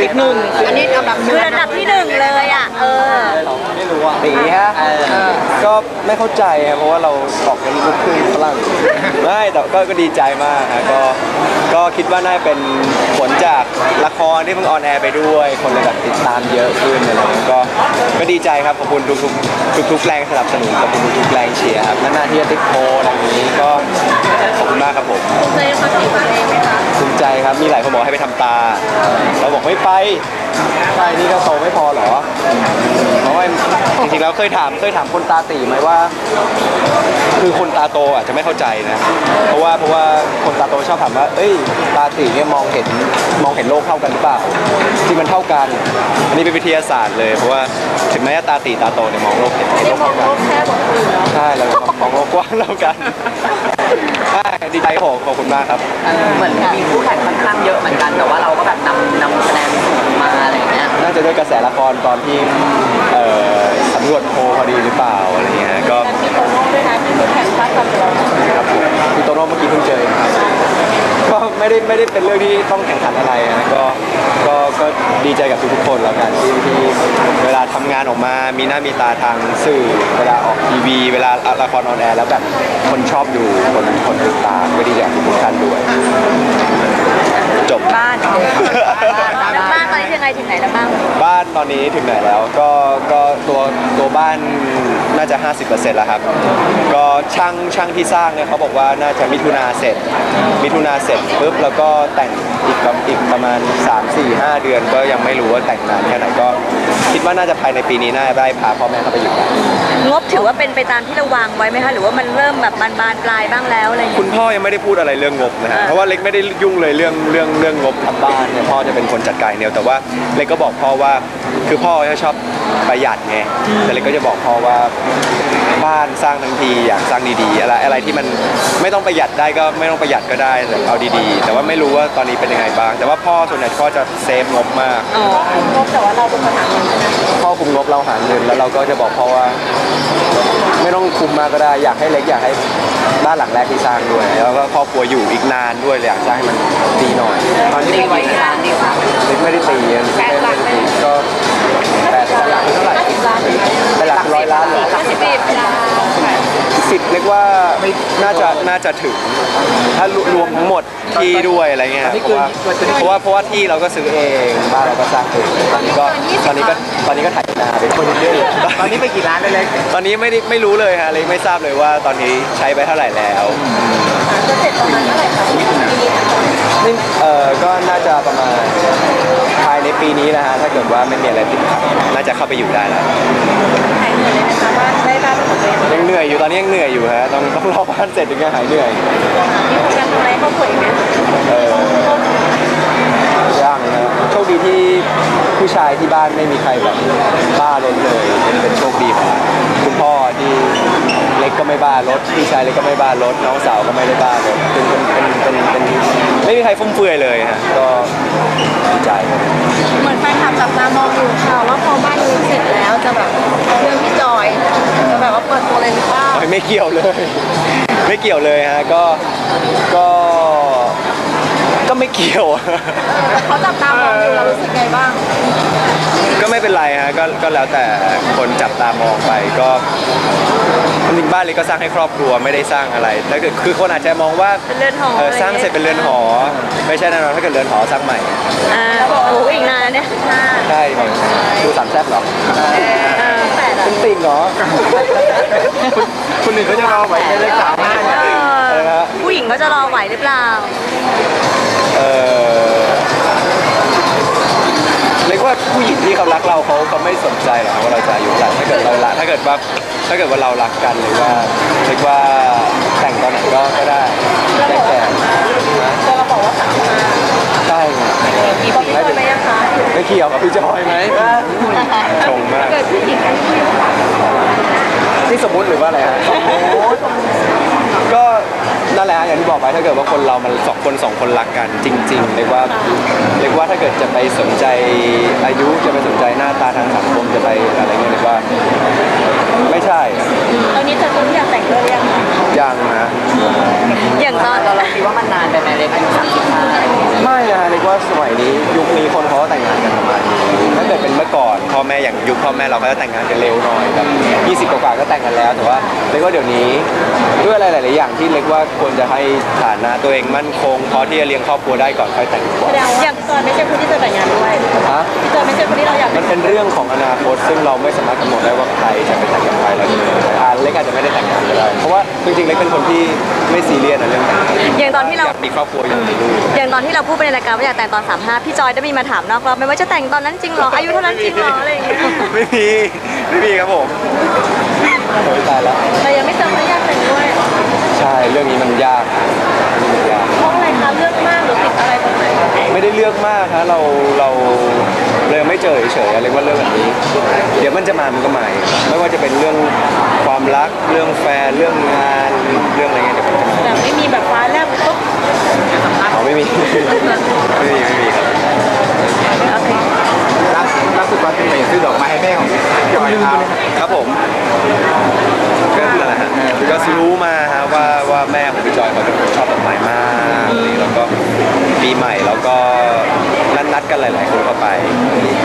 ติดหนึ่งอันนี้อันดับหนึ่คืงอระดับที่หนึ่งเลยอะ เออ ไม่รู้อะตีฮะก็ไม่เข้าใจครับเพราะว่าเราออกเป็นลูกครึ่งฝรั่งไม่แต่ก็ก็ดีใจมากฮะก็ก็คิดว่าน่าจะเป็นผลจากละค รที่เพิ่งออนแอร์ไปด้วย คนเลยแบบติดตามเยอะขึ้นอะไรเงี้ยก็ก็ดีใจครับขอบคุณทุกๆทุกๆแรงสนับสนุนขอบคุณทุกๆแรงเชียร์ครับนานๆที่จะติดโพลอะไรอย่างนี้ก็ขอบคุณมากครับผมเคยเขาจีบตัวเองไหมคะภูมิใจครับมีหลายคนบอกให้ไปทำตาเราบอกไม่ไปใช่นี่ก็โตไม่พอเหรอเพราะว่าจริงๆแล้วเคยถามเคยถามคนตาตีไหมว่า คือคนตาโตอาจจะไม่เข้าใจนะ เพราะว่าเพราะว่าคนตาโตชอบถามว่า เอ้ยตาตีเนี่ยมองเห็นมองเห็นโลกเท่ากันหรือเปล่าที่มันเท่ากัน อันนี้เป็นวิทยาศาสตร์เลย เพราะว่าถึงแม้ว่าตาตีตาโตเนี่ยมองโลกเห็นเห็นโลกเท่ากันแค่บอกอื่นเนาะใช่เรามองโลกกว้างเท่ากันใช่ดีใจครับผมขอบคุณมากครับ เออเหมือนมีคู่แข่งค่อนข้างเยอะเหมือนกัน แต่ว่าเราก็แบบนำนำคะแนนสูงมาอะไรอย่างเงี้ย น่าจะด้วยกระแสละครตอนที่เอ่อสำรวจโพลพอดีหรือเปล่าอะไรเงี้ยก็มีโตโน่ด้วยนะที่มีแข่งขันกับเรา ครับผมพี่โตโน่เมื่อกี้เพิ่งเจอเองครับก็ ไม่ได้ไม่ได้เป็นเรื่องที่ต้องแข่งขันอะไรนะก็ก็ก็ดีใจกับทุกๆคนแล้วกันที่ที่เวลาทำงานออกมามีหน้ามีตาทางสื่อ เวลาออกทีวี เวลาละครออนแอร์แล้วแบบคนชอบดูคนคนติดตามก็ดีใจกับทุกๆท่านด้วย จบ บ้านแล้วบ้านตอนนี้ยังไงถึงไหนแล้วบ้าง บ้านตอนนี้ถึงไหนแล้วก็ก็ตัวตัวบ้าน น่าจะ 50%แล้วครับ ก็ช่างช่างที่สร้างเนี่ยเขาบอกว่าน่าจะมิถุนาเสร็จ มิถุนาเสร็จปุ๊บแล้วก็แต่งอีกประอีกประมาณ 3 4 5 เดือนก็ยังไม่รู้ว่าแต่งนานแค่ไหนก็ คิดว่าน่าจะภายในปีนี้น่าจะได้พาพ่อแม่เขาไปอยู่กันงบถือว่าเป็นไปตามที่เราวางไว้ไหมคะหรือว่ามันเริ่มแบบบานบานปลายบ้างแล้วอะไรอย่างคุเงี้ย ณพ่อยังไม่ได้พูดอะไรเรื่องงบนะฮะ อ่า เพราะว่าเล็กไม่ได้ยุ่งเลยเรื่องเรื่องเรื่องงบทำบ้านเนี่ยพ่อจะเป็นคนจัดการอย่างเดียวแต่ว่าเล็กก็บอกพ่อว่าคือพ่อเขาชอบ ประหยัดไงแต่เล็กก็จะบอกพ่อว่าบ้านสร้างทั้งทีอยากสร้างดีๆอะไรอะไรที่มันไม่ต้องประหยัดได้ก็ไม่ต้องประหยัดก็ได้แต่เอาดีๆ แต่ว่าไม่รู้ว่าตอนนี้เป็นยังไงบ้าง แต่ว่าพ่อส่วนใหญ่พ่อจะเซฟงบมากอ๋องบแต่ว่าเราเป็นคนหาเงินใช่ไหมพ่อคุมงบเราหาเงินแล้วเราก็จะบอกพ่อว่า ไม่ต้องคุมมากก็ได้อยากให้เล็กอยากให้บ้านหลังแรกที่สร้างด้วย แล้วก็ครอบครัวอยู่อีกนานด้วยเลยอยากสร้างให้มันดีหน่อยตอนนี้ตีไว้ที่ร้านดีกว่าเล็กไม่ได้ตีเล็ก หลักเท่าไหร่ห้าสิบล้านเป็นหลักร้อยล้านเหรอห้าสิบเอ็ดล้านสิบเล็กว่าน่าจะน่าจะถึง ถ้ารวมทั้งหมดที่ด้วยอะไรเงี้ยเพราะว่าเพราะว่าเพราะว่าที่เราก็ซื้อเองบ้านเราก็สร้างเองตอนนี้ก็ตอนนี้ก็ตอนนี้ก็ถ่ายนาเป็นคนเยอะตอนนี้ไปกี่ร้านเลยเล็กตอนนี้ไม่ได้ไม่รู้เลยฮะเลยไม่ทราบเลยว่าตอนนี้ใช้ไปเท่าไหร่แล้วจะเสร็จประมาณเท่าไหร่คะ ปีนี้ทั้งหมดนี่เอ่อก็น่าจะประมาณภายในปีนี้นะฮะถ้าเกิดว่าไม่มีอะไรติดขัดน่าจะเข้าไปอยู่ได้แล้วหายเหนื่อยเลยนะคะว่าได้บ้านเป็นของตัวเองยังเหนื่อยอยู่ตอนนี้ยังเหนื่อยอยู่ฮะต้องต้องรอบ้านเสร็จถึงจะหายเหนื่อยมีโปรแกรมทำอะไรครอบครัวอีกไหมเออย่างนะโชคดีที่ผู้ชายที่บ้านไม่มีใครแบบบ้ารถเลยเป็นเป็นโชคดีของคุณพ่อที่เล็กก็ ไม่บ้ารถพี่ชายเล็กก็ไม่บ้ารถน้องสาวก็ไม่ได้บ้ารถเป็นเป็นเป็นเป็นเป็นไม่มีใครฟุ่มเฟือยเลยฮะก็ดีใจเหมือนแฟนคลับจับตามองอยู่ค่ะว่าพอบ้านนี้เสร็จแล้วจะแบบเรื่องพี่จอยจะแบบว่าเปิดตัวเลยหรือเปล่า ไม่ไม่เกี่ยวเลย ไม่เกี่ยวเลยฮะก็ก็ก็ ไม่เกี่ยวแต่เขาจับตามองอยู่เรารู้สึกไงบ้าง ก็ไม่เป็นไรฮะก็ก็แล้วแต่คนจับตามองไปก็จริงๆบ้านเล็กก็สร้างให้ครอบครัวไม่ได้สร้างอะไรถ้าเกิดคือคนอาจจะมองว่าเป็นเรือนหอเอออะไรสร้างเสร็จเป็นเรือนหอ ไม่ใช่แน่นอนถ้าเกิดเรือนหอสร้างใหม่อ่าโอ้โหอีกนานนะเนี่ยใช่ครับดูสามแซ่บเหรอเออแปดอะเป็นติ่งเหรอคนอื่นเขาจะรอไว้ในเลขสามห้าเออะไรอนะฮะ ผู้หญิงเขาจะรอไหวหรือเปล่า เรียกว่าผู้หญิงที่เขารักเราเขาเขาไม่สนใจหรอกว่าเราจะอายุเท่าไหร่ถ้าเกิดเรารักถ้าเกิดว่าถ้าเกิดว่าเรารักกันหรือว่าเรียกว่าแต่งตอนไหนก็ก็ได้แก่แก่ตัวเราบอกว่าสามห้าใช่ไงมีพี่จอยไหมคะไม่เกี่ยวกับพี่จอยไหมชงมากเกิดผู้หญิงกันผู้หญิงนี่สมมติหรือว่าอะไรฮะ ก็นั่นแหละฮะอย่างที่บอกไปถ้าเกิดว่าคนเรามันสองคนสองคนรักกันจริงๆเรียกว่าเรียกว่าถ้าเกิดจะไปสนใจอายุจะไปสนใจหน้าตาทางสังคมจะไปอะไรเงี้ยเรียกว่า ไม่ใช่ตอนนี้เธอคนที่อยากแต่งด้วยหรือยังคะยังนะอย่างตอนเราเราคิดว่ามันนานไปไหมเล็กอายุสามสิบห้าไม่นะฮะเรียกว่าสมัยนี้ยุคนี้คนเขาก็แต่งงานกัน แม่อย่างยุคพ่อแม่เราก็จะแต่งงานกันเร็วหน่อยแบบ20 กว่าๆก็แต่งกันแล้ว แต่ว่าเล็กว่าเดี๋ยวนี้ด้วยอะไรหลาย ๆ อย่างที่เล็กว่าควรจะให้ฐานะตัวเองมั่นคงพอที่จะเลี้ยงครอบครัวได้ก่อนค่อยแต่งดีกว่าแสดงว่าพี่จอยไม่ใช่คนที่จะแต่งงานด้วยฮะพี่จอยไม่ใช่คนที่เราอยากมันเป็นเรื่องของอนาคตซึ่งเราไม่สามารถกำหนดได้ว่าใครจะไปแต่งกับใครเราจะอ่าเล็กอาจจะไม่ได้แต่งงานก็ได้เพราะว่าจริง ๆ เล็กเป็นคนที่ไม่ซีเรียสนะเรื่องแต่งงานอย่างตอนที่เรายกมีครอบครัวอยากมีลูกอย่างตอนที่เราพูดไปในรายการว่าอยากแต่งตอน35พี่จอยได้มีมาถามนอกรอบไหมว่าจะแต่งตอนนั้นจริงเหรออายุเท่านั้นจริงเหรออะไรอย่างเงี้ยไม่มีไม่มีครับผมโอ้ยตายแล้วแต่ยังไม่เจอไม่อยากแต่งด้วยใช่เรื่องนี้มันยากมันยาก เพราะอะไรคะเลือกมากหรือติดอะไรตรงไหนไม่ได้เลือกมากฮะเราเราเลยไม่เจอเฉยๆอะไรว่าเรื่องแบบนี้ เดี๋ยวมันจะมามันก็มาเองไม่ว่าจะเป็นเรื่องความรักเรื่องแฟนเรื่องงานเรื่องอะไรเงี้ยเดี๋ยวมันจะมา แต่ไม่มีแบบฟ้าแลบปุ๊บ อ๋อไม่มี ไม่มีไม่มีครับ ล่าสุดล่าสุดวันปีใหม่ซื้อดอกไม้ให้แม่ของจอยครับ ครับผมก็นั่นแหละฮะก็รู้มาฮะ ว่าแม่ของพี่จอยเขาเป็นคนชอบดอกไม้มากแล้วก็ปีใหม่แล้วก็นัดนัดกันหลาย ๆ คนเข้าไป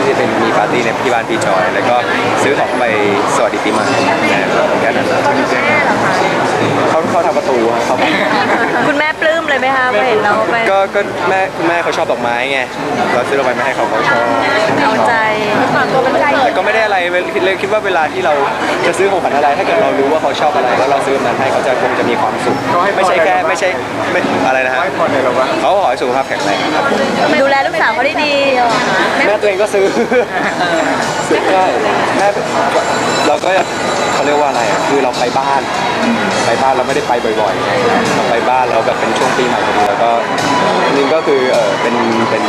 ที่จะเป็นมีปาร์ตี้ในที่บ้านพี่จอย แล้วก็ซื้อของไปสวัสดีปีใหม่แค่นั้นนะเขาเขาทำประตูเขาคุณแม่ปลื้ม เลยไหมคะพอเห็นเราไปก็ก็แม่คุณแม่เขาชอบดอกไม้ไงเราซื้อดอกไม้มาให้เขาเขาชอบเอาใจฝากตัวเป็นใจแต่ก็ไม่ได้อะไรเลยคิดว่าเวลาที่เราจะซื้อของขวัญอะไร ถ้าเกิดเรารู้ว่าเขาชอบอะไรแล้วเราซื้อแบบนั้นให้เขาจะคงจะมีความสุขเขาให้พรไม่ใช่แค่อะไรบ้างไม่ใช่ไม่อะไรนะฮะไม่พอเลยหรอวะเขาขอให้สุขภาพแข็งแรงครับดูแลลูกสาวเขาได้ดีแม่ตัวเองก็ซื้อซื้อได้แม่เราก็เขาเรียกว่าอะไรอะคือเราไปบ้าน ไปบ้านเราไม่ได้ไปบ่อยๆไงเราไปบ้านเราแบบเป็นช่วงปีใหม่พอดีแล้วก็นึงก็คือเออเป็นเป็น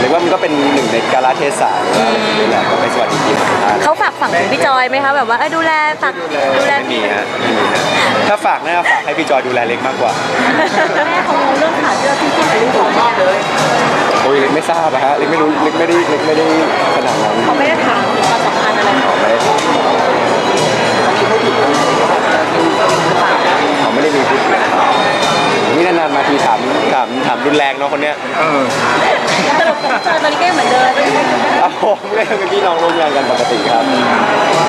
เรียกว่ามันก็เป็นหนึ่งในกาลเทศะหรือว่าอะไรอย่างเงี้ยแหละก็ไปสวัสดีปีใหม่ท่าน เขาฝากฝังถึงพี่จอยไหมคะแบบว่าเออดูแลฝากดูแล ไม่มีฮะไม่มีฮะถ้าฝากน่าจะฝากให้พี่จอยดูแลเล็กมากกว่าแม่เขาเรื่องขาเสื้อที่ที่เป็นลูกของแม่เลยโอ้ยเล็กไม่ทราบอะฮะเล็กไม่รู้เล็กไม่ได้เล็กไม่ได้ขนาดนั้นเขาไม่ได้ถามถึงความสัมพันธ์อะไรของ ไม่ได้ถาม นแรงเนาะคนเนี้ยเออสรุปกับพี่จอยตอนนี้ก็ยังเหมือนเดิมอ้าวผมเล่นเป็นพี่น้องร่วมงานกันปกติครับ